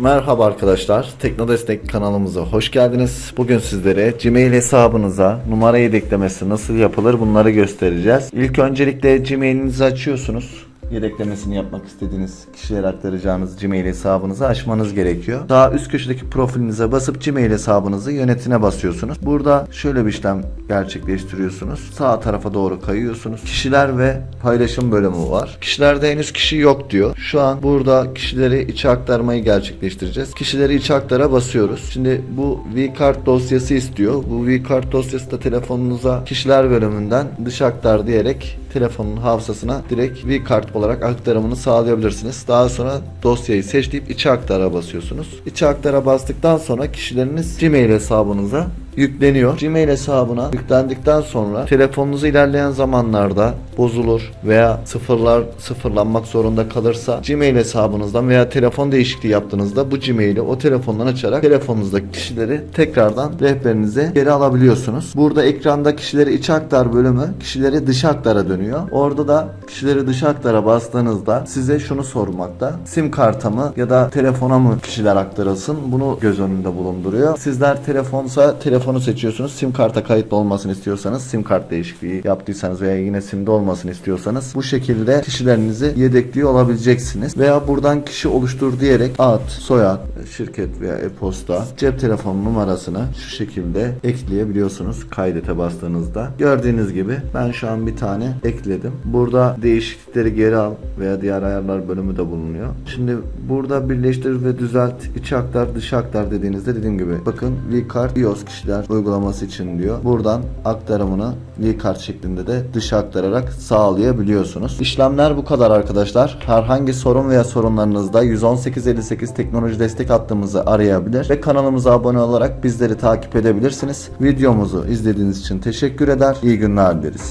Merhaba arkadaşlar, Teknodestek kanalımıza hoş geldiniz. Bugün sizlere Gmail hesabınıza numara yedeklemesi nasıl yapılır bunları göstereceğiz. İlk öncelikle Gmail'inizi açıyorsunuz. Yedeklemesini yapmak istediğiniz kişilere aktaracağınız Gmail hesabınızı açmanız gerekiyor. Daha üst köşedeki profilinize basıp Gmail hesabınızı yönetine basıyorsunuz. Burada şöyle bir işlem gerçekleştiriyorsunuz. Sağ tarafa doğru kayıyorsunuz. Kişiler ve paylaşım bölümü var. Kişilerde henüz kişi yok diyor. Şu an burada kişileri içe aktarmayı gerçekleştireceğiz. Kişileri içe aktara basıyoruz. Şimdi bu vCard dosyası istiyor. Bu vCard dosyası da telefonunuza kişiler bölümünden dış aktar diyerek telefonun hafızasına direkt vCard olarak aktarımını sağlayabilirsiniz. Daha sonra dosyayı seçleyip içe aktara basıyorsunuz. İçe aktara bastıktan sonra kişileriniz Gmail hesabınıza yükleniyor. Gmail hesabına yüklendikten sonra telefonunuzu ilerleyen zamanlarda bozulur veya sıfırlar sıfırlanmak zorunda kalırsa Gmail hesabınızdan veya telefon değişikliği yaptığınızda bu Gmail'i o telefondan açarak telefonunuzdaki kişileri tekrardan rehberinize geri alabiliyorsunuz. Burada ekranda kişileri içe aktar bölümü kişileri dışa aktara dönüyor. Orada da kişileri dışa aktara bastığınızda size şunu sormakta. Sim karta mı ya da telefona mı kişiler aktarılsın? Bunu göz önünde bulunduruyor. Sizler telefonsa telefonu seçiyorsunuz. Sim karta kayıtlı olmasını istiyorsanız sim kart değişikliği yaptıysanız veya yine simde olmasını istiyorsanız bu şekilde kişilerinizi yedekliyor olabileceksiniz. Veya buradan kişi oluştur diyerek ad, soyad, şirket veya e-posta, cep telefonu numarasını şu şekilde ekleyebiliyorsunuz kaydete bastığınızda. Gördüğünüz gibi ben şu an bir tane ekledim. Burada değişiklikleri geri al veya diğer ayarlar bölümü de bulunuyor. Şimdi burada birleştir ve düzelt içe aktar dışa aktar dediğinizde dediğim gibi bakın vCard iOS kişiler uygulaması için diyor. Buradan aktarımını vCard şeklinde de dışa aktararak sağlayabiliyorsunuz. İşlemler bu kadar arkadaşlar. Herhangi sorun veya sorunlarınızda 11858 teknoloji destek hattımızı arayabilir ve kanalımıza abone olarak bizleri takip edebilirsiniz. Videomuzu izlediğiniz için teşekkür eder. İyi günler dileriz.